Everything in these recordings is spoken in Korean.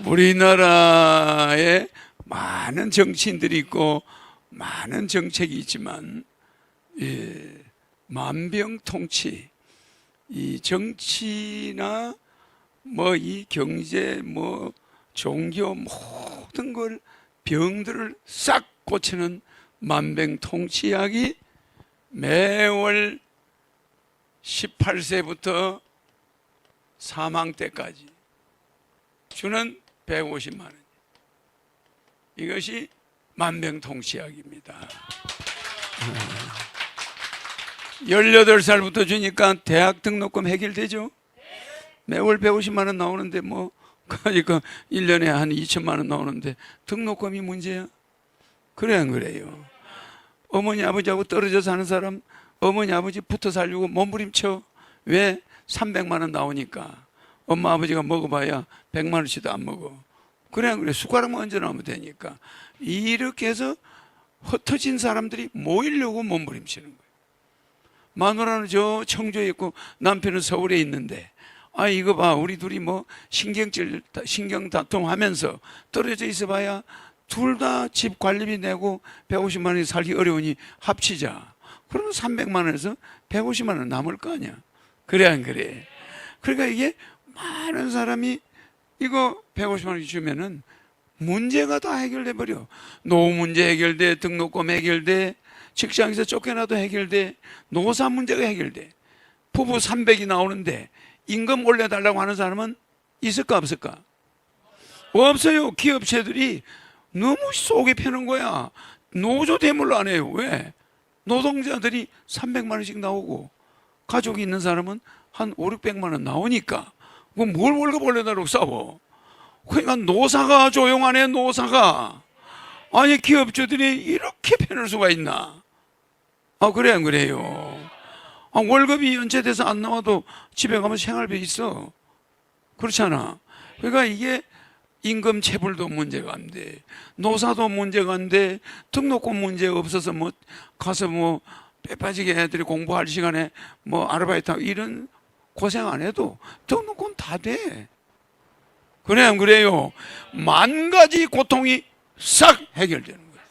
우리나라에 많은 정치인들이 있고 많은 정책이 있지만 예, 만병통치. 이 정치나 뭐 이 경제 뭐 종교 모든 걸 병들을 싹 고치는 만병통치약이 매월 18세부터 사망 때까지 주는 150만 원. 이것이 만병통치약입니다. 18살부터 주니까 대학 등록금 해결되죠? 매월 150만 원 나오는데 뭐 그러니까 1년에 한 2천만 원 나오는데 등록금이 문제야? 그래 안 그래요? 어머니 아버지하고 떨어져 사는 사람 어머니 아버지 붙어 살려고 몸부림쳐 왜 300만 원 나오니까 엄마 아버지가 먹어봐야 100만 원씩도 안 먹어. 안 그래. 숟가락만 얹어 놓으면 되니까. 이렇게 해서 흩어진 사람들이 모이려고 몸부림치는 거예요. 마누라는 저 청주에 있고 남편은 서울에 있는데 아 이거 봐. 우리 둘이 뭐 신경질 신경 다툼하면서 떨어져 있어봐야 둘 다 집 관리비 내고 150만 원이 살기 어려우니 합치자. 그러면 300만 원에서 150만 원 남을 거 아니야. 그래 안 그래? 그러니까 이게 많은 사람이 이거 150만 원 주면은 문제가 다 해결돼 버려 노후 문제 해결돼 등록금 해결돼 직장에서 쫓겨나도 해결돼 노사 문제가 해결돼 부부 300이 나오는데 임금 올려달라고 하는 사람은 있을까 없을까? 없어요. 기업체들이 너무 속에 패는 거야. 노조 대물로 안 해요. 왜? 노동자들이 300만 원씩 나오고 가족이 있는 사람은 한 5, 600만 원 나오니까 뭘 월급 올려달라고 싸워? 그러니까 노사가 조용하네 노사가 아니 기업주들이 이렇게 패는 수가 있나? 아 그래 안 그래요? 아, 월급이 연체돼서 안 나와도 집에 가면 생활비 있어. 그렇잖아. 그러니까 이게 임금 체불도 문제가 안 돼. 노사도 문제가 안 돼. 등록금 문제 없어서 뭐 가서 뭐 빼빠지게 애들이 공부할 시간에 뭐 아르바이트 하고 이런 고생 안 해도 등록금 다 돼. 그래 안 그래요? 만 가지 고통이 싹 해결되는 거야.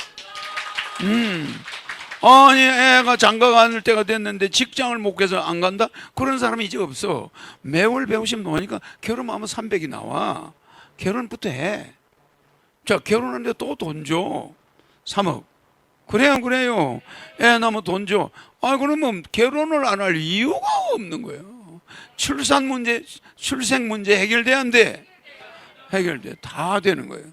음. 아니 애가 장가 가는 때가 됐는데 직장을 못 가서 안 간다? 그런 사람이 이제 없어. 매월 150 나오니까 결혼하면 300이 나와. 결혼부터 해. 자 결혼하는데 또 돈 줘. 3억. 그래 안 그래요? 애 낳으면 돈 줘. 아 그러면 결혼을 안 할 이유가 없는 거예요. 출산 문제, 출생 문제 해결돼야 안 돼? 해결돼. 다 되는 거예요.